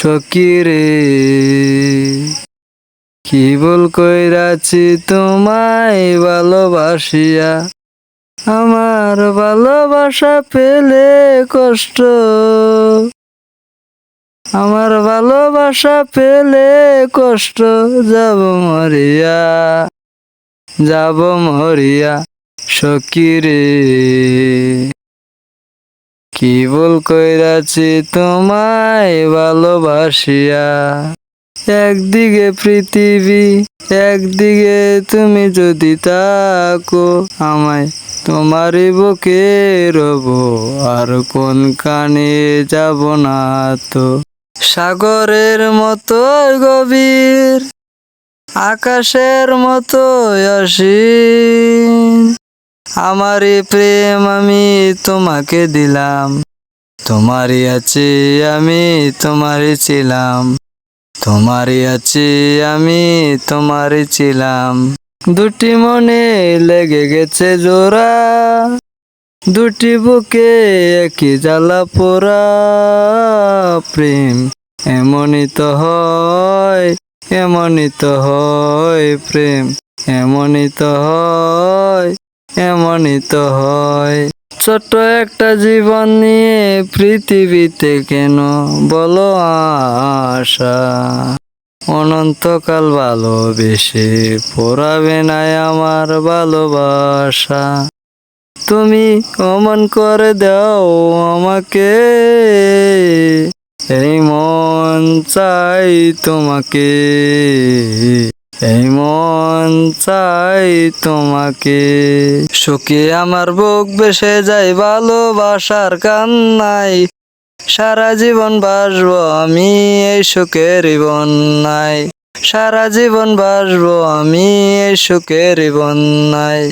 সকিরে কি বল কইরাছি তোমায় ভালোবাসিয়া? আমার ভালোবাসা পেলে কষ্ট। আমার ভালোবাসা পেলে কষ্ট। যাব মরিয়া যাব মরিয়া সকিরে কি বল কইরাছি তোমায় ভালোবাসিয়া। একদিকে পৃথিবী, একদিকে তুমি যদি তাকো আমায় তোমারই বুকে রব আর কোন কানে যাব না তো? সাগরের মতো গভীর, আকাশের মতো অসীম। আমারই প্রেম আমি তোমাকে দিলাম। তোমারই আছে আমি, তোমারই ছিলাম। তোমারই আছে আমি, তোমারই ছিলাম। দুটি মনে লেগে গেছে জোড়া। দুটি বুকে একই জ্বালা পোড়া। প্রেম এমনই তো হয়, এমনই তো হয় প্রেম, এমনই তো হয়। এমনই তো হয়। ছোট্ট একটা জীবন নিয়ে পৃথিবীতে কেন বলো আশা? অনন্তকাল ভালোবেসে পড়াবে নাই আমার ভালোবাসা। তুমি অমন করে দাও আমাকে। এই মন চাই তোমাকে। এই মন চাই তোমাকে। সুখে আমার বুক বেসে যায় ভালোবাসার কান্নাই সারা জীবন বাসবো আমি এই সুখের বন্যায়। সারা জীবন বাসবো আমি এই সুখের বন্যায়।